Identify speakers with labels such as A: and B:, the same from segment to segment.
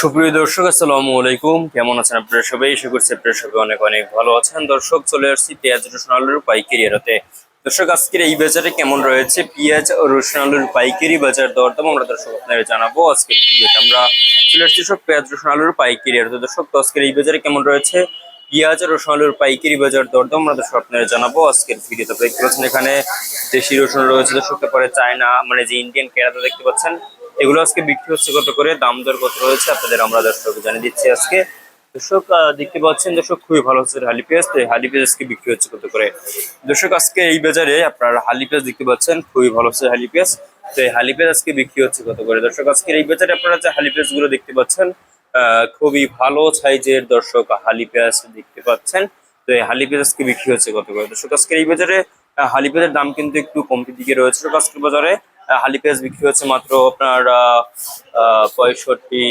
A: সুপ্রিয় দর্শক, আসসালামু আলাইকুম। কেমন আছেন আপনারা সবাই? আশা করছি আপনারা সবাই অনেক অনেক ভালো আছেন। দর্শক, চলে আসছি পেঁয়াজ, রসুন, আলুর পাইকারি আড়তে দর্শক, আজকের এই বাজারে কেমন রয়েছে? পেঁয়াজ, রসুন, আলুর পাইকারি বাজার দরদাম আমরা দর্শক আপনাদের জানাব। আজকের ভিডিওতে আমরা চলে আসছি সব পেঁয়াজ, রসুন, আলুর পাইকারি আড়তে দর্শক, তো আজকের এই বাজারে কেমন রয়েছে? পেঁয়াজ, রসুন, আলুর পাইকারি বাজার দরদাম আমরা দর্শক আপনাদের জানাব। আজকের ভিডিওতে আপনারা দেখতে পাচ্ছেন এখানে দেশি রসুন রয়েছে। দর্শক তারপরে চায়না মানে যে ইন্ডিয়ান কেরালা দেখতে পাচ্ছেন এগুলো আজকে বিক্রি হচ্ছে কত করে? দাম দর কত রয়েছে? আপনাদের আমরা দর্শক জানিয়ে দিচ্ছি আজকে। দর্শক দেখতে পাচ্ছেন, দর্শক, খুবই ভালো হচ্ছে হালি পেঁয়াজ। তো হালি পেঁয়াজ আজকে বিক্রি হচ্ছে কত করে? দর্শক, আজকে এই বাজারে আপনার হালি পেঁয়াজ দেখতে পাচ্ছেন, খুবই ভালো হচ্ছে হালি পেঁয়াজ। তো এই হালি পেঁয়াজ আজকে বিক্রি হচ্ছে কত করে? দর্শক, আজকের এই বাজারে আপনারা যে হালি পেঁয়াজগুলো দেখতে পাচ্ছেন খুবই ভালো সাইজের দর্শক হালি পেঁয়াজ দেখতে পাচ্ছেন। তো এই হালি পেঁয়াজ আজকে বিক্রি হচ্ছে কত করে? দর্শক, আজকের এই বাজারে হালি পেঁয়াজের দাম কিন্তু একটু কমতির দিকে রয়েছে আজকের বাজারে। হালি পেঁয়াজ বিক্রি হচ্ছে মাত্র আপনার পঁয়ষট্টি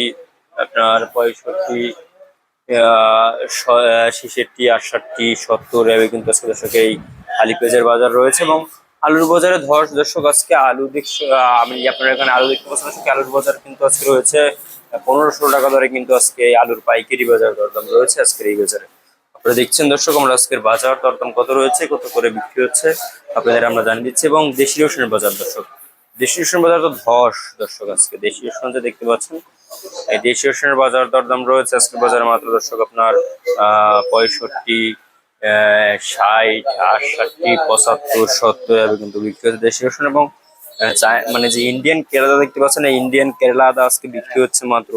A: আপনার পঁয়ষট্টি ছেষট্টি, আটষট্টি, সত্তর এভাবে কিন্তু আজকে দর্শক এই আলু পেঁয়াজের বাজার রয়েছে এবং আলুর বাজারে ধস দর্শক, আজকে আলু দেখছি আমি আপনার এখানে আলু দেখতে পাচ্ছেন আজকে আলুর বাজার কিন্তু আজকে রয়েছে পনেরোশো টাকা দরে কিন্তু আজকে আলুর পাইকারি বাজার দরদাম রয়েছে আজকের এই বাজারে। আপনারা দেখছেন দর্শক, আমরা আজকের বাজার দরদাম কত রয়েছে, কত করে বিক্রি হচ্ছে, আপনাদের আমরা জানিয়ে দিচ্ছি এবং দেশি রসুনের বাজার দর্শক। দেশি রসুন বাজার তো ধস, দর্শক, আজকে দেশীয় রসুন যে দেখতে পাচ্ছেন, এই দেশীয় রসুনের বাজার দরদাম রয়েছে। আজকের বাজারে মাত্র, দর্শক, আপনার পঁয়ষট্টি ষাট, আটষট্টি, পঁচাত্তর, সত্তর কিন্তু বিক্রি হচ্ছে দেশি রসুন এবং মানে যে ইন্ডিয়ান কেরালা দেখতে পাচ্ছেন, এই ইন্ডিয়ান কেরালা আদা আজকে বিক্রি হচ্ছে মাত্র,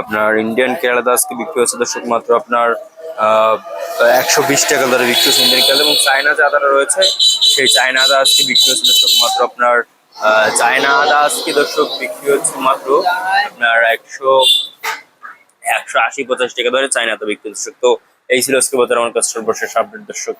A: আপনার ইন্ডিয়ান কেরালা আদা আজকে বিক্রি হচ্ছে, দর্শক, মাত্র আপনার একশো বিশ টাকা দরে বিক্রি হচ্ছে ইন্ডিয়ান কেরালা এবং চায়না যে আদাটা রয়েছে, সেই চায়না আদা আজকে বিক্রি হচ্ছে, দর্শক, মাত্র আপনার চায়না আদা আজকে দর্শক বিক্রি হচ্ছে মাত্র আপনার একশো একশো আশি পঞ্চাশ টাকা ধরে চায়না তো বিক্রি দর্শক তো এই ছিল আজকে বাজার আমার কাছে সর্বশেষ আপডেট দর্শক।